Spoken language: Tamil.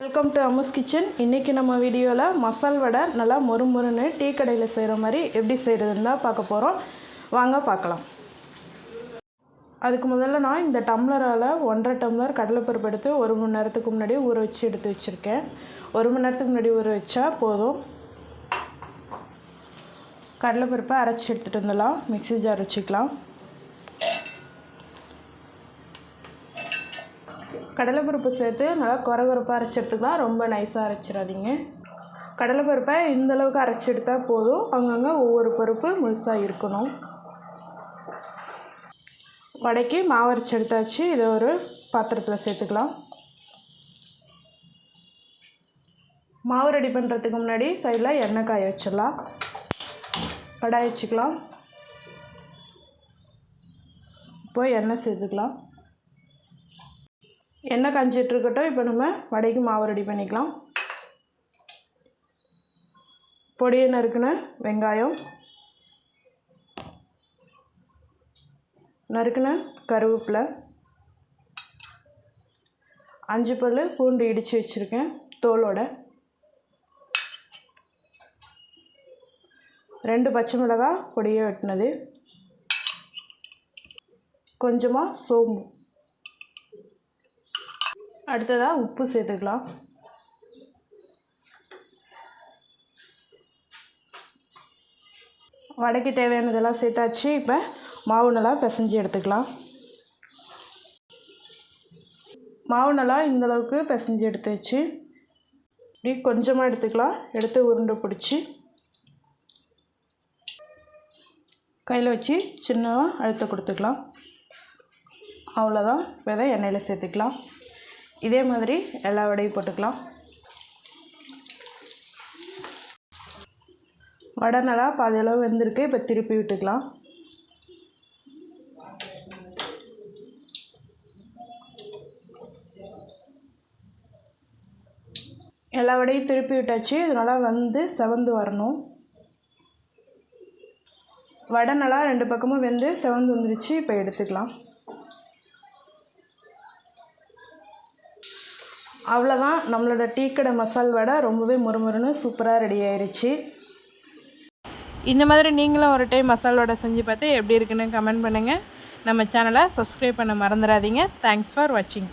வெல்கம் டு அமுஸ் கிச்சன் இன்றைக்கி நம்ம வீடியோவில் மசால் வடை நல்லா மொறு மொறுன்னு டீ கடையில் செய்கிற மாதிரி எப்படி செய்கிறதுன்னு தான் பார்க்க போகிறோம் வாங்க பார்க்கலாம். அதுக்கு முதல்ல நான் இந்த டம்ளரால் ஒன்றரை டம்ளர் கடலைப்பருப்பு எடுத்து ஒரு மணி நேரத்துக்கு முன்னாடி ஊற வச்சு எடுத்து வச்சுருக்கேன். ஒரு மணி நேரத்துக்கு முன்னாடி ஊற வச்சா போதும். கடலைப்பருப்பை அரைச்சி எடுத்துகிட்டு வந்துடலாம். மிக்ஸி ஜார் வச்சுக்கலாம். கடலைப்பருப்பு சேர்த்து நல்லா குறகுறப்பாக அரைச்சி எடுத்துக்கலாம் ரொம்ப நைஸாக அரைச்சிடாதீங்க கடலைப்பருப்பை இந்தளவுக்கு அரைச்சி எடுத்தால் போதும். அங்கங்கே ஒவ்வொரு பருப்பு முழுசாக இருக்கணும். வடைக்கு மாவு அரைச்சி எடுத்தாச்சு இதை ஒரு பாத்திரத்தில் சேர்த்துக்கலாம். மாவு ரெடி பண்ணுறதுக்கு முன்னாடி சைடில் எண்ணெய் காய வச்சிடலாம். கடாய் வச்சுக்கலாம். இப்போ எண்ணெய் சேர்த்துக்கலாம். எண்ணெய் காஞ்சிட்டு இருக்கட்டும் இப்போ நம்ம வடைக்கு மாவு ரெடி பண்ணிக்கலாம். பொடியை நறுக்குன வெங்காயம். நறுக்குன கருவேப்பிலை. அஞ்சு பல் பூண்டு இடித்து வச்சுருக்கேன் தோலோட. ரெண்டு பச்சை மிளகாய் பொடியை வெட்டினது. கொஞ்சமாக சோம்பு. அடுத்ததாக உப்பு சேர்த்துக்கலாம். வடைக்கு தேவையானதெல்லாம் சேர்த்தாச்சு. இப்போ மாவு நல்லா பிசைஞ்சு எடுத்துக்கலாம். மாவு நல்லா இந்தளவுக்கு பிசைஞ்சு எடுத்து வச்சு இப்படி கொஞ்சமாக எடுத்துக்கலாம். எடுத்து உருண்டை பிடிச்சி கையில் வச்சு சின்னதாக அழுத்த கொடுத்துக்கலாம். அவ்வளோதான் விதை எண்ணெயில் சேர்த்துக்கலாம். இதே மாதிரி எல்லா வடையும் போட்டுக்கலாம். வடை நல்லா பாதியளவு வெந்திருக்கு இப்போ திருப்பி விட்டுக்கலாம். எல்லா வடையும் திருப்பி விட்டாச்சு இது நல்லா வந்து செவந்து வரணும். வடை நல்லா ரெண்டு பக்கமும் வெந்து செவந்து வந்துருச்சு இப்போ எடுத்துக்கலாம். அவ்வளோதான் நம்மளோட டீக்கடை மசால் வடை ரொம்பவே முறுமுறுன்னு சூப்பராக ரெடி ஆயிடுச்சு இந்த மாதிரி நீங்களும் ஒரு டைம் மசால் வடை செஞ்சு பார்த்து எப்படி இருக்குன்னு கமெண்ட் பண்ணுங்கள் நம்ம சேனலை சப்ஸ்கிரைப் பண்ண மறந்துடாதீங்க. தேங்க்ஸ் ஃபார் வாட்சிங்